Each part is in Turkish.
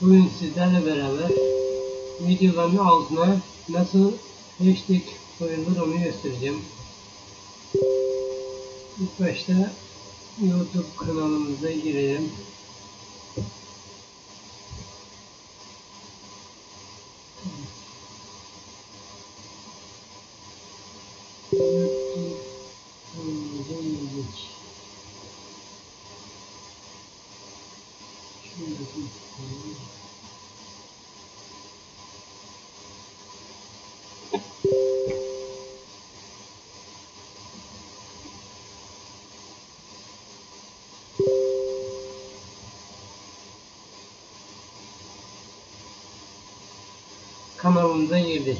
Bugün sizlerle beraber videoların altına nasıl hashtag koyulur onu göstereceğim. İlk başta YouTube kanalımıza girelim. Kanalımıza girdik.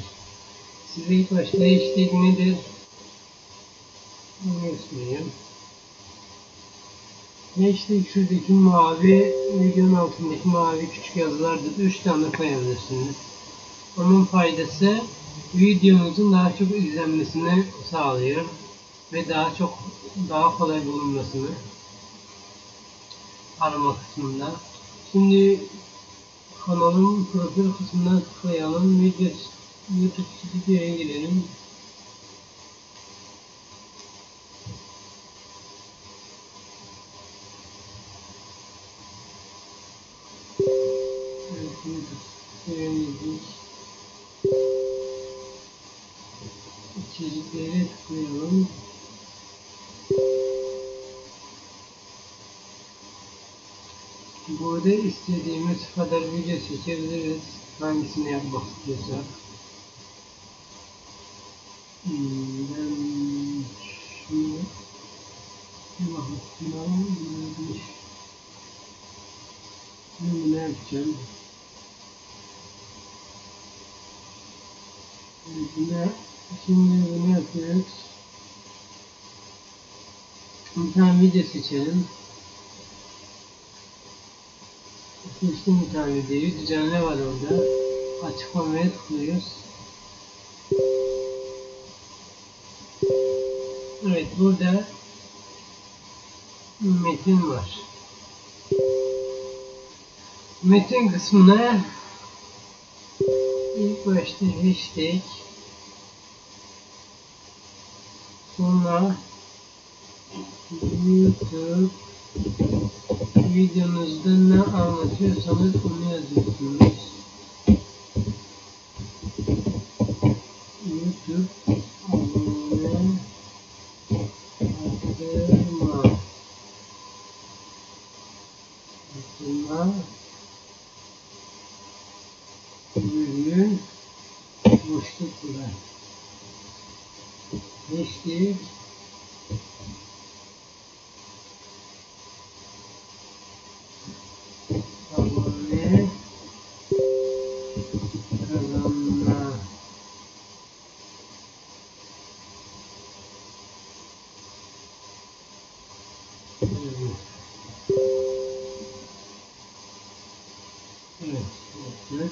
Size ilk başta hashtag nedir? Bunu. Hashtag şuradaki mavi, videonun altındaki mavi küçük yazılardır. 3 tane koyabilirsiniz. Onun faydası videonuzun daha çok izlenmesini sağlıyor ve daha çok daha kolay bulunmasını arama kısmında. Şimdi kanalın profil kısmına tıklayalım. Video, YouTube Studio'ya girelim. İçeriklere tıklayalım. Burada istediğimiz kadar video seçebiliriz. Hangisini yapmak istiyorsak. Hmm, Ben şunu şuna bir Şimdi ne yapacağım? Ne? Şimdi bunu yapıyoruz. Bir tane video seçelim. Seçtim bir tane videoyu. Düzenle var orada. Açıklamaya tıklıyoruz. Evet burada metin var. Metin kısmına ilk başta hashtag sonra YouTube videonuzda ne anlatıyorsanız onu yazıyorsunuz. YouTube abone atılma atılma bölüm boşluk bırak. Hashtag abone kazanma Evet. Evet, yaptık.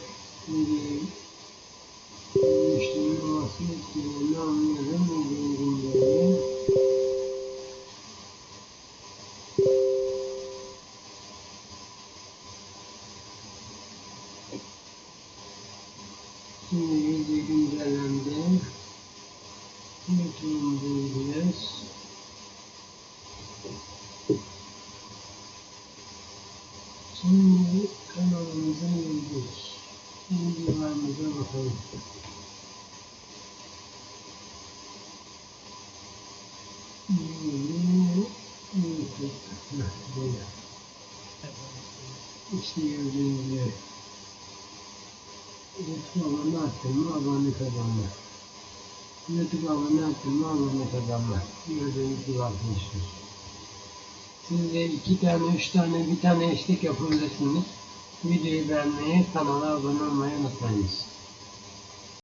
Şimdi video güncellendi. YouTube'umuza gidiyoruz. Şimdi kanalımıza girdik. Videolarımıza bakalım. İşte gibi. YouTube abone arttırma, abone kazanma. YouTube abone arttırma, abone kazanma. Gördüğünüz gibi arkadaşlar. Siz de iki tane, üç tane, bir tane hashtag yapabilirsiniz. Videoyu beğenmeyi, kanala abone olmayı unutmayınız.